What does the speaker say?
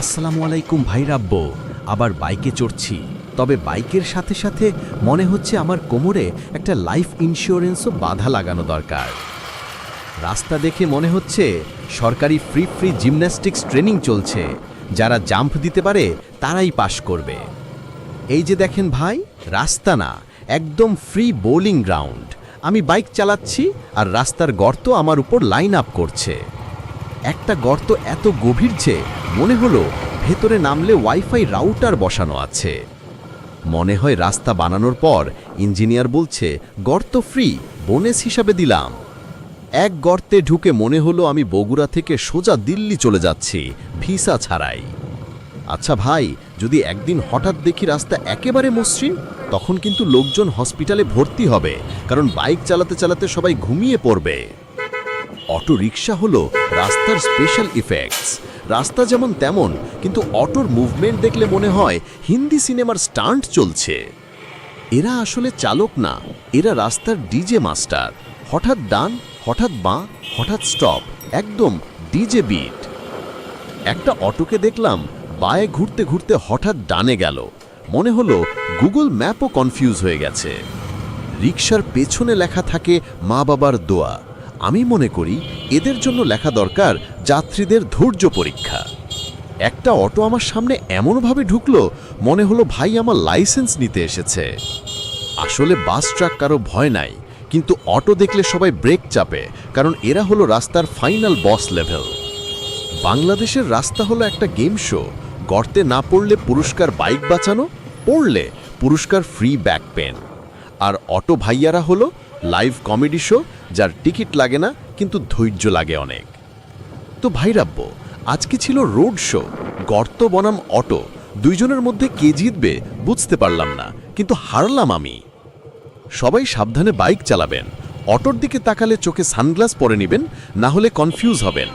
আসসালামু আলাইকুম ভাই রাব্বো, আবার বাইকে চড়ছি। তবে বাইকের সাথে সাথে মনে হচ্ছে আমার কোমরে একটা লাইফ ইন্স্যুরেন্সও বাধা লাগানো দরকার। রাস্তা দেখে মনে হচ্ছে সরকারি ফ্রি ফ্রি জিমন্যাস্টিক্স ট্রেনিং চলছে। যারা জাম্প দিতে পারে, তারাই পাশ করবে। এই যে দেখেন ভাই, রাস্তা না, একদম ফ্রি বোলিং গ্রাউন্ড। আমি বাইক চালাচ্ছি আর রাস্তার গর্ত আমার উপর লাইন আপ করছে। একটা গর্ত এত গভীর যে মনে হলো ভেতরে নামলে ওয়াইফাই রাউটার বসানো আছে। মনে হয় রাস্তা বানানোর পর ইঞ্জিনিয়ার বলছে, গর্ত ফ্রি, বোনেস হিসাবে দিলাম। এক গর্তে ঢুকে মনে হলো আমি বগুড়া থেকে সোজা দিল্লি চলে যাচ্ছি, ভিসা ছাড়াই। আচ্ছা ভাই, যদি একদিন হঠাৎ দেখি রাস্তা একেবারে মসৃণ, তখন কিন্তু লোকজন হসপিটালে ভর্তি হবে, কারণ বাইক চালাতে চালাতে সবাই ঘুমিয়ে পড়বে। অটো রিক্সা হলো রাস্তার স্পেশাল ইফেক্টস। রাস্তা যেমন তেমন, কিন্তু অটোর মুভমেন্ট দেখলে মনে হয় হিন্দি সিনেমার স্টান্ট চলছে। এরা আসলে চালক না, এরা রাস্তার ডিজে মাস্টার। হঠাৎ ডান, হঠাৎ বাঁ, হঠাৎ স্টপ একদম ডিজে বিট একটা অটোকে দেখলাম, বায়ে ঘুরতে ঘুরতে হঠাৎ ডানে গেল। মনে হলো গুগল ম্যাপও কনফিউজ হয়ে গেছে। রিক্সার পেছনে লেখা থাকে মা বাবার দোয়া। আমি মনে করি এদের জন্য লেখা দরকার যাত্রীদের ধৈর্য পরীক্ষা। একটা অটো আমার সামনে এমনভাবে ঢুকলো, মনে হলো ভাই আমার লাইসেন্স নিতে এসেছে। আসলে বাস ট্রাক কারও ভয় নাই, কিন্তু অটো দেখলে সবাই ব্রেক চাপে, কারণ এরা হলো রাস্তার ফাইনাল বস লেভেল। বাংলাদেশের রাস্তা হলো একটা গেম শো, গর্তে না পড়লে পুরস্কার বাইক বাঁচানো, পড়লে পুরস্কার ফ্রি ব্যাক পেন। আর অটো ভাইয়ারা হলো লাইভ কমেডি শো যার টিকিট লাগে না কিন্তু ধৈর্য লাগে অনেক। তো ভাইরাব্য আজকে ছিল রোড শো, গর্ত বনাম অটো, দুইজনের মধ্যে কে জিতবে বুঝতে পারলাম না, কিন্তু হারলাম আমি। সবাই সাবধানে বাইক চালাবেন, অটোর দিকে তাকালে চোখে সানগ্লাস পরে নেবেন, না হলে কনফিউজ হবেন।